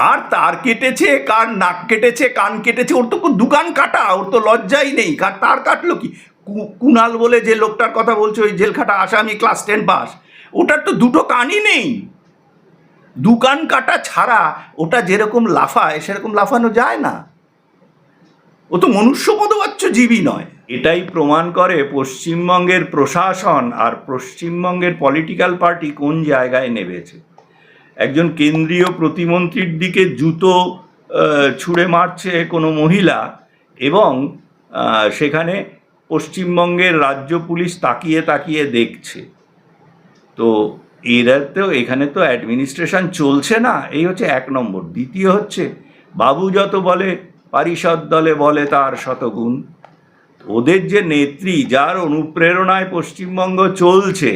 কার তার কেটেছে, কার নাক কেটেছে, কান কেটেছে, ওর তো কোনো দোকান কাটা, ওর তো লজ্জাই নেই। কার তার কাটলো কি? কুনাল বলে যে লোকটার কথা বলছে ওই জেলখাটা আসামি ক্লাস টেন পাস, ওটার তো দুটো কানই নেই। দোকান কাটা ছাড়া ওটা যেরকম লাফায়, সেরকম লাফানো যায় না। ও তো মনুষ্যপদবাচ্য জীবী নয়। এটাই প্রমাণ করে পশ্চিমবঙ্গের প্রশাসন আর পশ্চিমবঙ্গের পলিটিক্যাল পার্টি কোন জায়গায় নেমেছে। একজন কেন্দ্রীয় প্রতিমন্ত্রীর দিকে জুতো ছুঁড়ে মারছে কোনো মহিলা এবং সেখানে পশ্চিমবঙ্গের রাজ্য পুলিশ তাকিয়ে তাকিয়ে দেখছে। তো এরা তো, এখানে তো অ্যাডমিনিস্ট্রেশন চলছে না, এই হচ্ছে এক নম্বর। দ্বিতীয় হচ্ছে, বাবু যত বলে, পারিষদ দলে বলে তার শতগুণ। ওদের যে নেত্রী, যার অনুপ্রেরণায় পশ্চিমবঙ্গ চলছে,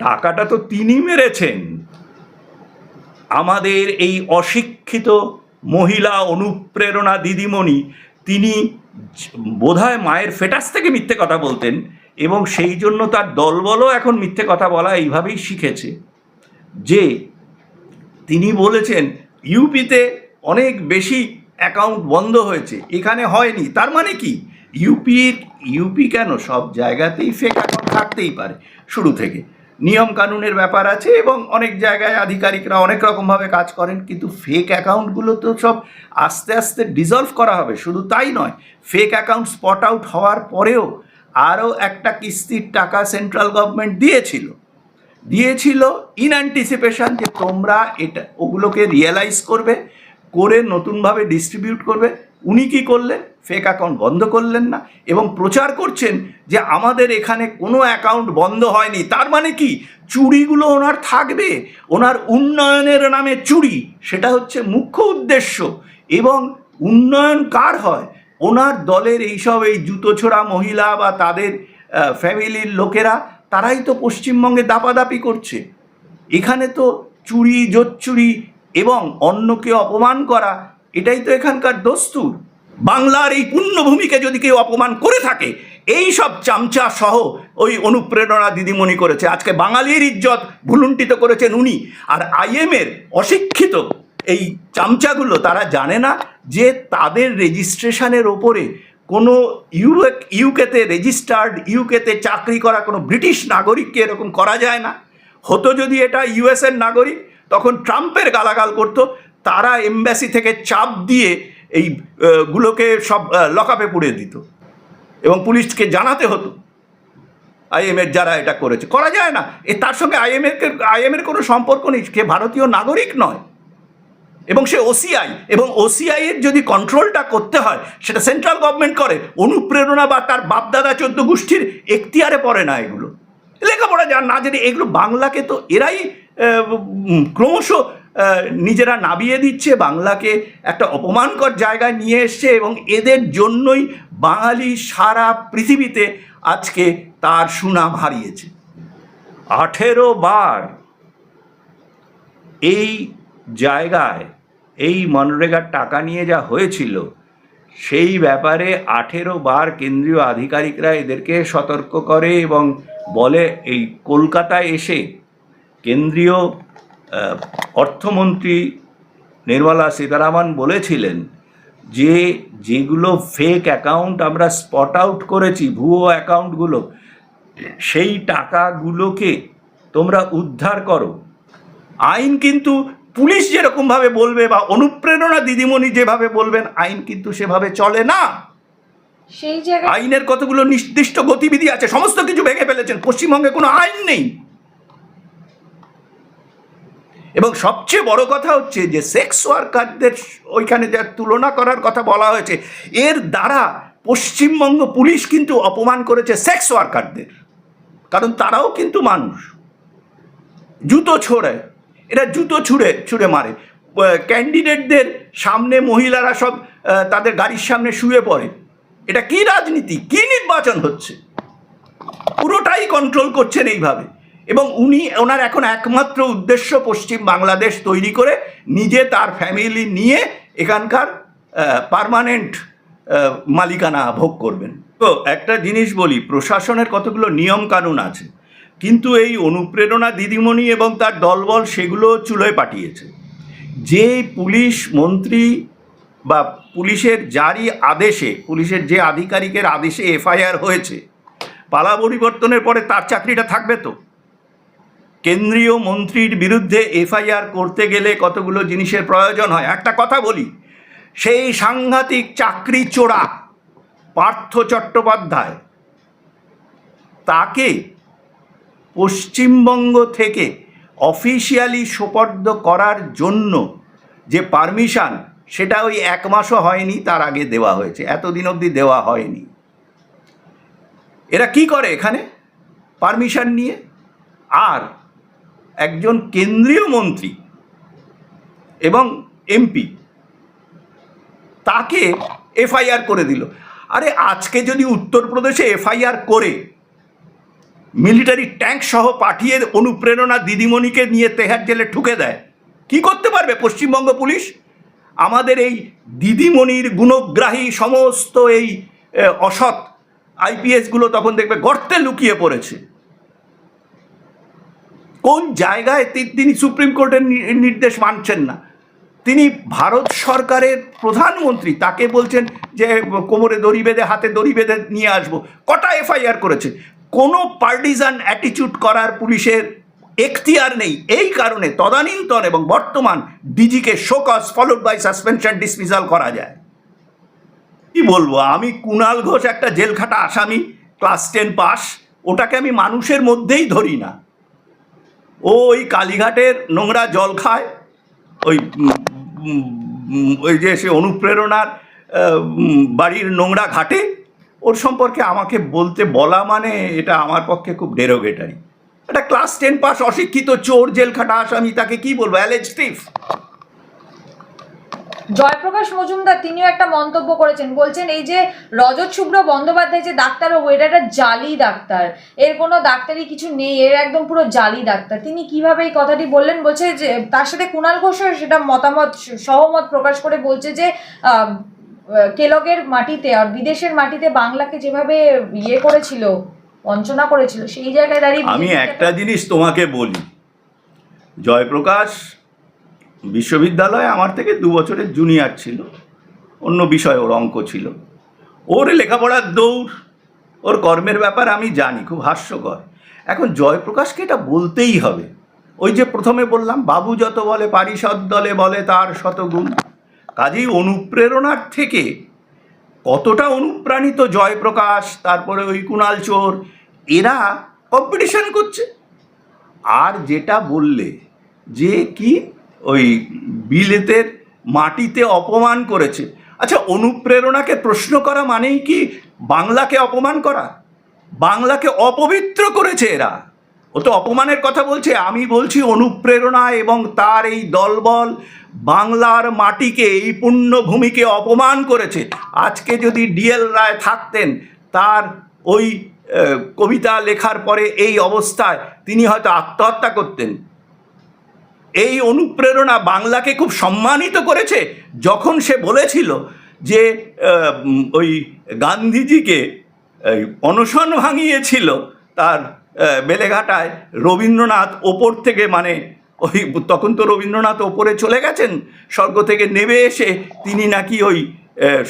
টাকাটা তো তিনি মেরেছেন। আমাদের এই অশিক্ষিত মহিলা অনুপ্রেরণা দিদিমণি, তিনি বোধহয় মায়ের ফেটাস থেকে মিথ্যে কথা বলতেন এবং সেই জন্য তার দলবলও এখন মিথ্যে কথা বলা এইভাবেই শিখেছে। যে তিনি বলেছেন, ইউপিতে অনেক বেশি অ্যাকাউন্ট বন্ধ হয়েছে, এখানে হয়নি। তার মানে কি? ইউপির, ইউপি কেন? সব জায়গাতেই ফেক অ্যাকাউন্ট থাকতেই পারে। শুরু থেকে। নিয়ম কানুনের ব্যাপার আছে এবং অনেক জায়গায় আধিকারিকরা অনেক রকমভাবে কাজ করেন, কিন্তু ফেক অ্যাকাউন্টগুলো তো সব আস্তে আস্তে ডিজলভ করা হবে। শুধু তাই নয় ফেক অ্যাকাউন্ট স্পট আউট হওয়ার পরেও আরও একটা কিস্তির টাকা সেন্ট্রাল গভর্নমেন্ট দিয়েছিল। দিয়েছিল ইন অ্যান্টিসিপেশন যে তোমরা এটা, ওগুলোকে রিয়েলাইজ করবে, করে নতুনভাবে ডিস্ট্রিবিউট করবে। উনি কী করলেন? ফেক অ্যাকাউন্ট বন্ধ করলেন না এবং প্রচার করছেন যে আমাদের এখানে কোনো অ্যাকাউন্ট বন্ধ হয়নি। তার মানে কি? চুরিগুলো ওনার থাকবে। ওনার উন্নয়নের নামে চুরি। সেটা হচ্ছে মুখ্য উদ্দেশ্য। এবং উন্নয়ন কার হয়? ওনার দলের এইসব এই জুতো ছোড়া মহিলা বা তাদের ফ্যামিলির লোকেরা, তারাই তো পশ্চিমবঙ্গে দাপাদাপি করছে। এখানে তো চুরি, জোচ্চুরি এবং অন্যকে অপমান করা, এটাই তো এখানকার দস্তুর। বাংলার এই পুণ্যভূমিকে যদি কেউ অপমান করে থাকে, এই সব চামচা সহ ওই অনুপ্রেরণা দিদিমণি করেছে। আজকে বাঙালির ইজ্জত ভুলুণ্ঠিত করেছেন উনি। আর আইএমের অশিক্ষিত এই চামচাগুলো তারা জানে না যে তাদের রেজিস্ট্রেশনের ওপরে কোনো ইউ ইউকেতে রেজিস্টার্ড, ইউকেতে চাকরি করা কোনো ব্রিটিশ নাগরিককে এরকম করা যায় না। হতো যদি এটা ইউএসের নাগরিক, তখন ট্রাম্পের গালাগাল করতো, তারা এমবাসি থেকে চাপ দিয়ে এই গুলোকে সব লকআপে পুড়িয়ে দিত। এবং পুলিশকে জানাতে হতো আইএমের যারা এটা করেছে। করা যায় না। এ, তার সঙ্গে আইএমের আইএমের কোনো সম্পর্ক নেই। সে ভারতীয় নাগরিক নয়। এবং সে ওসিআই এবং ওসিআই এর যদি কন্ট্রোলটা করতে হয়, সেটা সেন্ট্রাল গভর্নমেন্ট করে, অনুপ্রেরণা বা তার বাপদাদা চোদ্দ গোষ্ঠীর এখতিয়ারে পড়ে না এগুলো। লেখাপড়া যার না জানি, এগুলো বাংলাকে তো এরাই ক্রমশ নিজেরা নাবিয়ে দিচ্ছে, বাংলাকে একটা অপমানকর জায়গায় নিয়ে এসছে এবং এদের জন্যই বাঙালি সারা পৃথিবীতে আজকে তার সুনাম হারিয়েছে। আঠেরো বার এই জায়গায়, এই মনরেগার টাকা নিয়ে যা হয়েছিল, সেই ব্যাপারে আঠেরো বার কেন্দ্রীয় আধিকারিকরা এদেরকে সতর্ক করে এবং বলে, এই কলকাতায় এসে কেন্দ্রীয় অর্থমন্ত্রী নির্মলা সীতারামন বলেছিলেন যে যেগুলো ফেক অ্যাকাউন্ট আমরা স্পট আউট করেছি ভুয়ো অ্যাকাউন্টগুলো সেই টাকাগুলোকে তোমরা উদ্ধার করো। আইন কিন্তু পুলিশ যেরকমভাবে বলবে বা অনুপ্রেরণা দিদিমণি যেভাবে বলবেন আইন কিন্তু সেভাবে চলে না। সেই জায়গায় আইনের কতগুলো নির্দিষ্ট গতিবিধি আছে সমস্ত কিছু ভেঙে ফেলেছেন পশ্চিমবঙ্গে কোনো আইন নেই। এবং সবচেয়ে বড় কথা হচ্ছে যে সেক্স ওয়ার্কারদের ওইখানে যার তুলনা করার কথা বলা হয়েছে, এর দ্বারা পশ্চিমবঙ্গ পুলিশ কিন্তু অপমান করেছে সেক্স ওয়ার্কারদের কারণ তারাও কিন্তু মানুষ। জুতো ছোড়ে। এরা জুতো ছুঁড়ে ছুঁড়ে মারে। ক্যান্ডিডেটদের সামনে মহিলারা সব তাদের গাড়ির সামনে শুয়ে পড়ে। এটা কি রাজনীতি? কি নির্বাচন হচ্ছে? পুরোটাই কন্ট্রোল করছেন এইভাবে। এবং উনি ওনার এখন একমাত্র উদ্দেশ্য পশ্চিম বাংলাদেশ তৈরি করে নিজে তার ফ্যামিলি নিয়ে এখানকার পারমানেন্ট মালিকানা ভোগ করবেন। তো একটা জিনিস বলি, প্রশাসনের কতগুলো নিয়ম কানুন আছে, কিন্তু এই অনুপ্রেরণা দিদিমণি এবং তার দলবল সেগুলো চুলোয় পাঠিয়েছে। যে পুলিশ মন্ত্রী বা পুলিশের জারি আদেশে, পুলিশের যে আধিকারিকের আদেশে এফআইআর হয়েছে, পালা পরিবর্তনের পরে তার চাকরিটা থাকবে তো? কেন্দ্রীয় মন্ত্রীর বিরুদ্ধে এফআইআর করতে গেলে কতগুলো জিনিসের প্রয়োজন হয়? একটা কথা বলি, সেই সাংঘাতিক চাকরি চোরা পার্থ চট্টোপাধ্যায়, তাকে পশ্চিমবঙ্গ থেকে অফিসিয়ালি সোপর্দ করার জন্য যে পারমিশন, সেটা ওই এক মাসও হয়নি, তার আগে দেওয়া হয়েছে। এতদিন অবধি দেওয়া হয়নি। এরা কি করে এখানে? পারমিশন নিয়ে? আর একজন কেন্দ্রীয় মন্ত্রী এবং এমপি, তাকে এফআইআর করে দিল। আরে আজকে যদি উত্তরপ্রদেশে এফআইআর করে, মিলিটারি ট্যাঙ্ক সহ পাঠিয়ে অনুপ্রেরণা দিদিমণিকে নিয়ে তেহার জেলে ঠুকে দেয়, কি করতে পারবে পশ্চিমবঙ্গ পুলিশ? আমাদের এই দিদিমণির গুণগ্রাহী সমস্ত এই অসৎ আইপিএসগুলো তখন দেখবে গর্তে লুকিয়ে পড়েছে। কোন জায়গায় তিনি সুপ্রিম কোর্টের নির্দেশ মানছেন না? তিনি ভারত সরকারের প্রধানমন্ত্রী, তাকে বলছেন যে, কোমরে দড়ি বেঁধে, হাতে দড়ি বেঁধে নিয়ে আসব। কটা এফআইআর করেছে? কোনো পার্টিজান অ্যাটিচিউড করার পুলিশের এখতিয়ার নেই। এই কারণে তদানীন্তন এবং বর্তমান ডিজিকে show cause followed by suspension dismissal করা যায়। কি বলব, আমি কুণাল ঘোষ একটা জেলখাটা আসামি ক্লাস টেন পাস ওটাকে আমি মানুষের মধ্যেই ধরি না। ও ওই কালীঘাটের নোংরা জল খায়, ওই ওই যে সে অনুপ্রেরণার বাড়ির নোংরা ঘাটে, ওর সম্পর্কে আমাকে বলতে বলা মানে এটা আমার পক্ষে খুব ডেরোগেটারি একটা ক্লাস টেন পাস অশিক্ষিত চোর জেল খাটা আসামি, তাকে কি বলব? অ্যালেজ জয়প্রকাশ মজুমদার তিনিও একটা মন্তব্য করেছেন বলছেন এই যে রজত শুভ্র বন্দ্যোপাধ্যায় যে ডাক্তার ডাক্তারবাবু এটা একটা জালি ডাক্তার। এর কোনো ডাক্তারি কিছু নেই এর একদম পুরো জালি ডাক্তার। তিনি কীভাবে এই কথাটি বললেন? বলছে যে তার সাথে কুণাল ঘোষও সেটা মতামত সহমত প্রকাশ করে বলছে যে কেলগের মাটিতে আর বিদেশের মাটিতে বাংলাকে যেভাবে ইয়ে করেছিল বঞ্চনা করেছিল সেই জায়গায় দাঁড়িয়ে আমি একটা জিনিস তোমাকে বলি। জয়প্রকাশ বিশ্ববিদ্যালয়ে আমার থেকে দু বছরের জুনিয়র ছিল। অন্য বিষয় ওর অঙ্ক ছিল। ওর লেখাপড়ার দৌড়, ওর কর্মের ব্যাপার আমি জানি, খুব হাস্যকর। এখন জয়প্রকাশকে এটা বলতেই হবে। ওই যে প্রথমে বললাম, বাবু যত বলে পারিষদ দলে বলে তার শতগুণ। কাজেই অনুপ্রেরণার থেকে কতটা অনুপ্রাণিত জয়প্রকাশ, তারপরে ওই কুণাল চোর, এরা কম্পিটিশন করছে। আর যেটা বললে যে কি ওই বিলেতের মাটিতে অপমান করেছে। আচ্ছা অনুপ্রেরণাকে প্রশ্ন করা মানেই কি বাংলাকে অপমান করা? বাংলাকে অপবিত্র করেছে এরা। ও তো অপমানের কথা বলছে। আমি বলছি অনুপ্রেরণা এবং তার এই দলবল বাংলার মাটিকে, এই পুণ্যভূমিকে অপমান করেছে। আজকে যদি ডিএল রায় থাকতেন, তার ওই কবিতা লেখার পরে এই অবস্থায় তিনি হয়তো আত্মহত্যা করতেন। এই অনুপ্রেরণা বাংলাকে খুব সম্মানিত করেছে যখন সে বলেছিল যে ওই গান্ধীজিকে অনশন ভাঙিয়েছিল তার বেলেঘাটায়। রবীন্দ্রনাথ ওপর থেকে মানে ওই তখন তো রবীন্দ্রনাথ ওপরে চলে গেছেন, স্বর্গ থেকে নেমে এসে তিনি নাকি ওই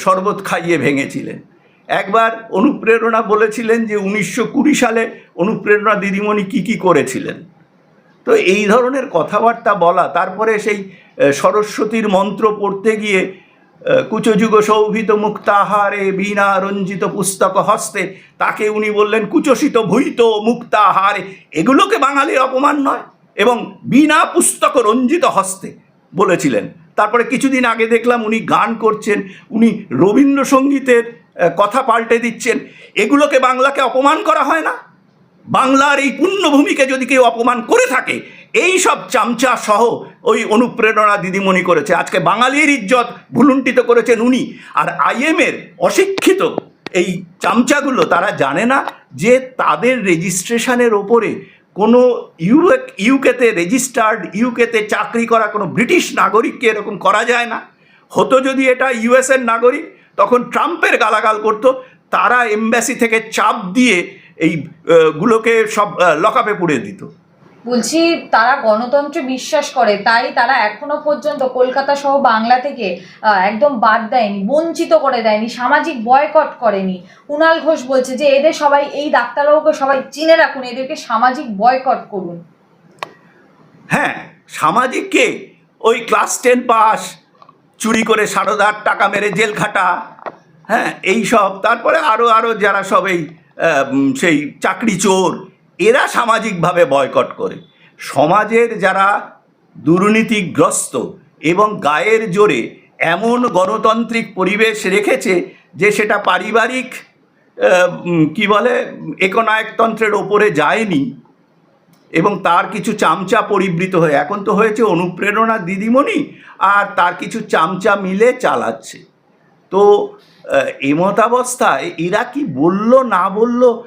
শরবত খাইয়ে ভেঙেছিলেন। একবার অনুপ্রেরণা বলেছিলেন যে, উনিশশো কুড়ি সালে অনুপ্রেরণা দিদিমণি কি কি করেছিলেন? তো এই ধরনের কথাবার্তা বলা, তারপরে সেই সরস্বতীর মন্ত্র পড়তে গিয়ে কুচযুগ শোভিত মুক্তাহারে বীণা রঞ্জিত পুস্তক হস্তে, তাকে উনি বললেন কুচসিত ভূইত মুক্তাহারে, এগুলোকে বাঙালির অপমান নয়, এবং বিনা পুস্তক রঞ্জিত হস্তে, বলেছিলেন। তারপরে কিছুদিন আগে দেখলাম উনি গান করছেন, উনি রবীন্দ্রসঙ্গীতের কথা পাল্টে দিচ্ছেন, এগুলোকে বাংলাকে অপমান করা হয় না? বাংলার এই পুণ্যভূমিকে যদি কেউ অপমান করে থাকে, এই সব চামচা সহ ওই অনুপ্রেরণা দিদিমণি করেছে। আজকে বাঙালির ইজ্জত ভুলুণ্ঠিত করেছেন উনি। আর আইএমের অশিক্ষিত এই চামচাগুলো তারা জানে না যে তাদের রেজিস্ট্রেশনের ওপরে কোনো ইউএ, ইউকেতে রেজিস্টার্ড, ইউকেতে চাকরি করা কোনো ব্রিটিশ নাগরিককে এরকম করা যায় না। হতো যদি এটা ইউএসের নাগরিক, তখন ট্রাম্পের গালাগাল করতো। তারা এমব্যাসি থেকে চাপ দিয়ে এই গুলোকে সব লকআপে পুড়ে দিত। বলছি তারা গণতন্ত্রে বিশ্বাস করে তাই তারা এখনও পর্যন্ত কলকাতা সহ বাংলা থেকে একদম বাদ দেয়নি বঞ্চিত করে দেয়নি সামাজিক বয়কট করেনি। কুণাল ঘোষ বলছে যে এদের সবাই এই ডাক্তারবাবুকে সবাই চিনে রাখুন এদেরকে সামাজিক বয়কট করুন। হ্যাঁ সামাজিককে ওই ক্লাস টেন পাস চুরি করে সারদার টাকা মেরে জেল খাটা হ্যাঁ এই সব। তারপরে আরও আরও যারা সব এই আহ, উম, সেই চাকরি চোর, এরা সামাজিকভাবে বয়কট করে। সমাজের যারা দুর্নীতিগ্রস্ত এবং গায়ের জোরে এমন গণতান্ত্রিক পরিবেশ রেখেছে যে সেটা পারিবারিক কি বলে, একনায়কতন্ত্রের ওপরে যায়নি এবং তার কিছু চামচা পরিবৃত হয়ে, এখন তো হয়েছে অনুপ্রেরণা দিদিমণি, আর তার কিছু চামচা মিলে চালাচ্ছে। তো এমতাবস্থায় এরা কি বলল না বলল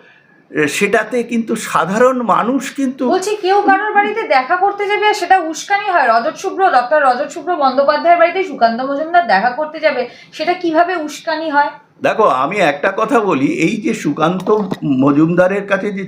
সেটাতে কিন্তু সাধারণ মানুষ কিন্তু বলছি কেউ কারোর বাড়িতে দেখা করতে যাবে সেটা উস্কানি হয়? রজত শুভ্র ডক্টর রজত শুভ্র বন্দ্যোপাধ্যায়ের বাড়িতে সুকান্ত মজুমদার দেখা করতে যাবে সেটা কীভাবে উস্কানি হয়? দেখো আমি একটা কথা বলি এই যে সুকান্ত মজুমদারের কাছে যে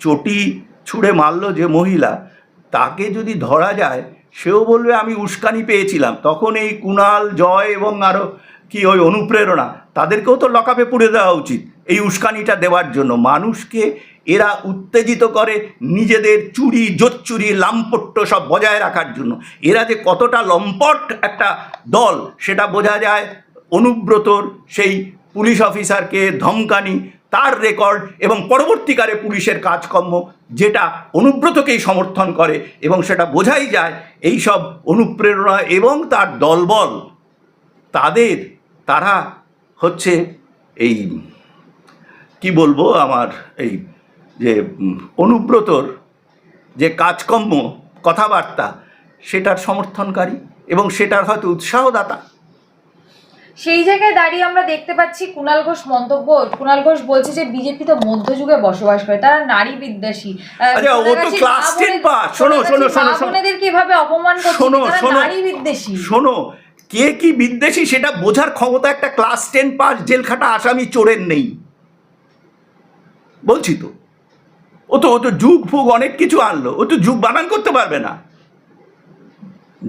চটি ছুঁড়ে মারলো যে মহিলা তাকে যদি ধরা যায় সেও বলবে আমি উস্কানি পেয়েছিলাম। তখন এই কুণাল জয় এবং আরও কি ওই অনুপ্রেরণা। তাদেরকেও তো লকাপে পুড়ে দেওয়া উচিত। এই উস্কানিটা দেওয়ার জন্য মানুষকে এরা উত্তেজিত করে নিজেদের চুরি, জোচ্চুরি, লাম্পট্য সব বজায় রাখার জন্য। এরা যে কতটা লম্পট একটা দল, সেটা বোঝা যায় অনুব্রতর সেই পুলিশ অফিসারকে ধমকানি, তার রেকর্ড এবং পরবর্তীকালে পুলিশের কাজকর্ম, যেটা অনুব্রতকেই সমর্থন করে এবং সেটা বোঝাই যায় এই সব অনুপ্রেরণা এবং তার দলবল। তাদের তারা হচ্ছে এই কি বলব আমার এই যে অনুব্রতর যে কাজকর্ম কথাবার্তা সেটার সমর্থনকারী এবং সেটার হয়তো উৎসাহদাতা সেই জায়গায় দাঁড়িয়ে আমরা দেখতে পাচ্ছি কুণাল ঘোষ মন্তব্য কুণাল ঘোষ বলছে যে বিজেপি তো মধ্যযুগে বসবাস করে তারা নারী বিদ্বেষী আহ, ও তো সোনাগাছির class মা 10 বোনের- পাস। শোনো, শোনো, শোনো, শোনো। বোনেদেরকে অপমান করছে নারী বিদ্বেষী শোনো কে কি বিদ্বেষী সেটা বোঝার ক্ষমতা একটা ক্লাস টেন পাস জেলখাটা আসামি চোরের নেই। বলছি তো। ও তো ও তো যুগ ফুগ অনেক কিছু আনলো। ও তো যুগ বানান করতে পারবে না।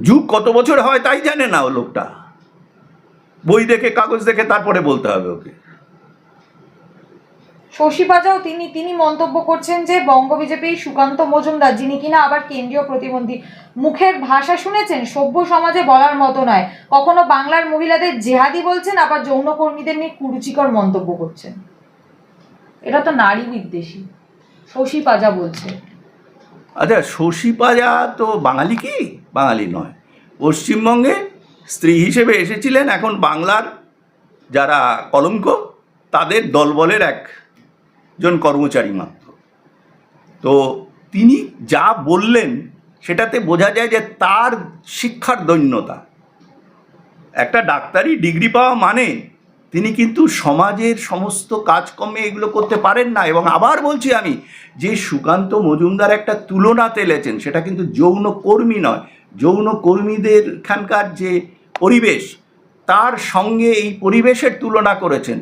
যুগ কত বছর হয় তাই জানে না ও লোকটা। বই দেখে, কাগজ দেখে, তারপরে বলতে হবে ওকে। শশী পাজাও, তিনি তিনি মন্তব্য করছেন যে বঙ্গ বিজেপি সুকান্ত মজুমদার, যিনি কিনা আবার কেন্দ্রীয় প্রতিমন্ত্রী মুখের ভাষা শুনেছেন, সভ্য সমাজে বলার মতো নয়। কখনো বাংলার মহিলাদের জেহাদি বলছেন, আবার যৌনকর্মীদের নিয়ে কুরুচিকর মন্তব্য করছেন। এটা তো নারী বিদ্বেষী। শশী পাজা বলছে। আচ্ছা শশী পাজা তো বাঙালি কি? বাঙালি নয়। পশ্চিমবঙ্গে স্ত্রী হিসেবে এসেছিলেন এখন বাংলার যারা কলঙ্ক, তাদের দলবলের একজন কর্মচারী মাত্র। তো তিনি যা বললেন, সেটাতে বোঝা যায় যে তার শিক্ষার দৈন্যতা। একটা ডাক্তারি ডিগ্রি পাওয়া মানে তিনি কিন্তু সমাজের সমস্ত কাজকর্মে এগুলো করতে পারেন না। এবং আবার বলছি আমি, যে সুকান্ত মজুমদার একটা তুলনা তেলেছেন সেটা কিন্তু যৌন কর্মী নয়। যৌন কর্মীদের খানকার যে পরিবেশ, তার সঙ্গে এই পরিবেশের তুলনা করেছেন।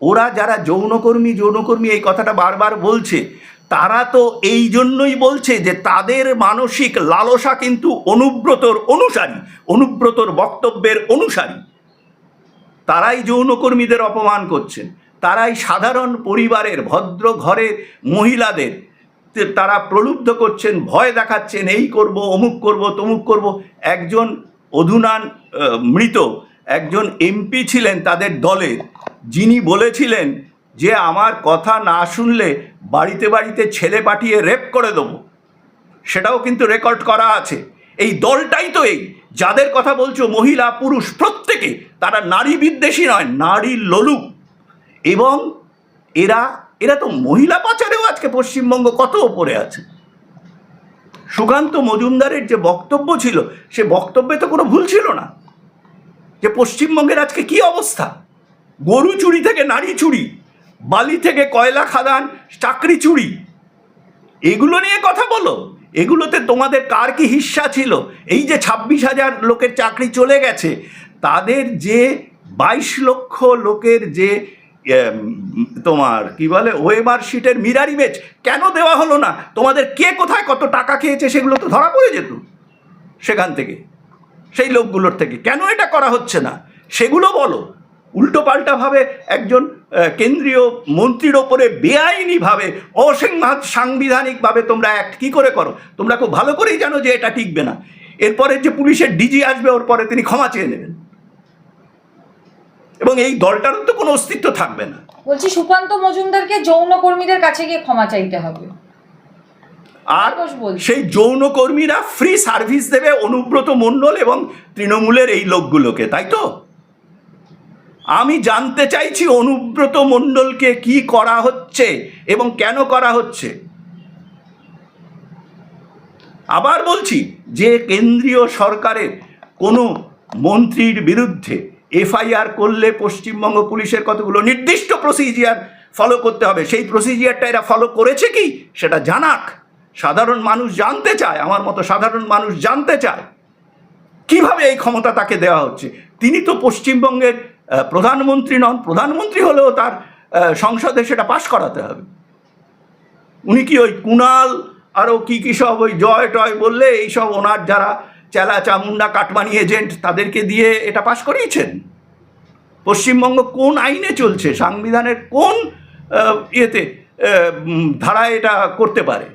ওরা যারা যৌনকর্মী যৌনকর্মী এই কথাটা বারবার বলছে, তারা তো এই জন্যই বলছে যে তাদের মানসিক লালসা কিন্তু অনুব্রতর অনুসারী, অনুব্রতর বক্তব্যের অনুসারী। তারাই যৌনকর্মীদের অপমান করছেন তারাই সাধারণ পরিবারের ভদ্র ঘরের মহিলাদের তারা প্রলুব্ধ করছেন, ভয় দেখাচ্ছেন, এই করব, অমুক করব, তমুক করব। একজন অধুনান মৃত, একজন এমপি ছিলেন তাদের দলের। যিনি বলেছিলেন যে আমার কথা না শুনলে বাড়িতে বাড়িতে ছেলে পাঠিয়ে রেপ করে দেবো। সেটাও কিন্তু রেকর্ড করা আছে। এই দলটাই তো এই। যাদের কথা বলছো মহিলা, পুরুষ, প্রত্যেকে, তারা নারী বিদ্বেষী নয়, নারী লোলুপ এবং এরা এরা তো মহিলা পাচারেও আজকে পশ্চিমবঙ্গ কত ওপরে আছে? সুকান্ত মজুমদারের যে বক্তব্য ছিল, সে বক্তব্যে তো কোনো ভুল ছিল না। যে পশ্চিমবঙ্গের আজকে কি অবস্থা? গরু চুরি থেকে নারী চুরি, বালি থেকে কয়লা খাদান, চাকরি চুরি। এগুলো নিয়ে কথা বলো। এগুলোতে তোমাদের কার কি হিস্সা ছিল? এই যে ছাব্বিশ হাজার লোকের চাকরি চলে গেছে, তাদের যে বাইশ লক্ষ লোকের যে তোমার কি বলে ওয়েমার শিটের মিরার ইমেজ কেন দেওয়া হলো না? তোমাদের কে কোথায় কত টাকা খেয়েছে সেগুলো তো ধরা পড়ে যেত সেখান থেকে, সেই লোকগুলোর থেকে। কেন এটা করা হচ্ছে না? সেগুলো বলো। উল্টো পাল্টাভাবে একজন কেন্দ্রীয় মন্ত্রীর ওপরে বেআইনিভাবে অসংঘাত সাংবিধানিকভাবে তোমরা অ্যাক্ট কী করে করো? তোমরা খুব ভালো করেই জানো যে এটা টিকবে না। এরপরে যে পুলিশের ডিজি আসবে ওর পরে তিনি ক্ষমা চেয়ে নেবেন। এবং এই দলটারও তো কোনো অস্তিত্ব থাকবে না। বলছি সুকান্ত মজুমদারকে যৌন কর্মীদের কাছে গিয়ে ক্ষমা চাইতে হবে। আর। সেই যৌনকর্মীরা ফ্রি সার্ভিস দেবে অনুব্রত মণ্ডল এবং তৃণমূলের এই লোকগুলোকে তাই তো? আমি জানতে চাইছি অনুব্রত মণ্ডলকে কি করা হচ্ছে এবং কেন করা হচ্ছে। আবার বলছি যে কেন্দ্রীয় সরকারের কোনো মন্ত্রীর বিরুদ্ধে এফআইআর করলে পশ্চিমবঙ্গ পুলিশের কতগুলো নির্দিষ্ট প্রসিজিয়ার ফলো করতে হবে, সেই প্রসিজিয়ারটা এরা ফলো করেছে কি? সেটা জানাক। সাধারণ মানুষ জানতে চায়, আমার মতো সাধারণ মানুষ জানতে চায়। কীভাবে এই ক্ষমতা তাকে দেওয়া হচ্ছে? তিনি তো পশ্চিমবঙ্গের প্রধানমন্ত্রী নন, প্রধানমন্ত্রী হলেও তার সংসদে সেটা পাশ করাতে হবে। উনি কি ওই কুণাল আরও কি কী সব ওই জয় টয় বললে এইসব ওনার যারা চেলা চামুন্ডা কাটমানি এজেন্ট তাদেরকে দিয়ে এটা পাশ করিয়েছেন? পশ্চিমবঙ্গ কোন আইনে চলছে? সংবিধানের কোন ইয়েতে ধারায় এটা করতে পারে?